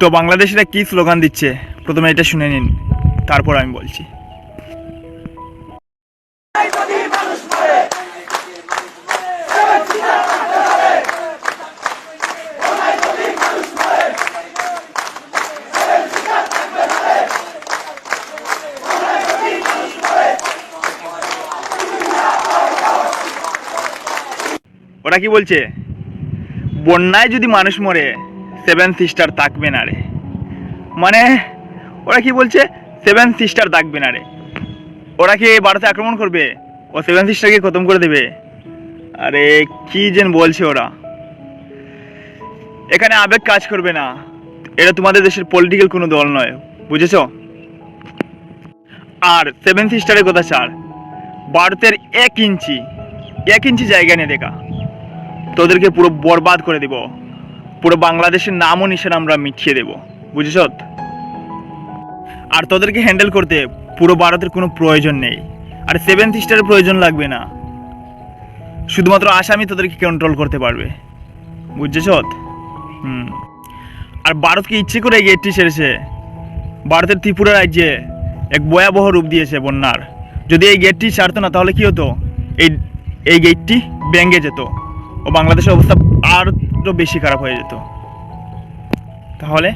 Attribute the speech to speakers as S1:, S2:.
S1: তো বাংলাদেশিরা কি স্লোগান দিচ্ছে? প্রথমে এটা শুনে নিন, তারপর আমি বলছি। ওরা কি বলছে? বন্যায় যদি মানুষ মরে সেভেন সিস্টার থাকবে না রে। মানে ওরা কি বলছে? সেভেন সিস্টার থাকবে না রে। ওরা কি ভারতে আক্রমণ করবে? ও সেভেন সিস্টারকে খতম করে দেবে। আরে, কি যেন বলছে ওরা। এখানে আবেগ কাজ করবে না। এটা তোমাদের দেশের পলিটিক্যাল কোনো দল নয়, বুঝেছ? আর সেভেন সিস্টারের কথা ছাড়। ভারতের এক ইঞ্চি এক ইঞ্চি জায়গা নিয়ে দেখা। তোদেরকে পুরো বরবাদ করে দেব। পুরো বাংলাদেশের নামও নিশান আমরা মিটিয়ে দেব। বুঝেছ? আর তোদেরকে হ্যান্ডেল করতে পুরো ভারতের কোনো প্রয়োজন নেই। আর সেভেন সিস্টারের প্রয়োজন লাগবে না। শুধুমাত্র আসামি তোদেরকে কন্ট্রোল করতে পারবে। বুঝেছ? হুম। আর ভারতকে ইচ্ছে করে গেটটি সেরেছে। ভারতের ত্রিপুরা রাজ্যে এক ভয়াবহ রূপ দিয়েছে বন্যার। যদি এই গেটটি ছাড়তো না, তাহলে কি হতো? এই এই গেটটি ভেঙে যেত। ও বাংলাদেশের অবস্থা আরও বেশি খারাপ হয়ে যেত। তাহলে?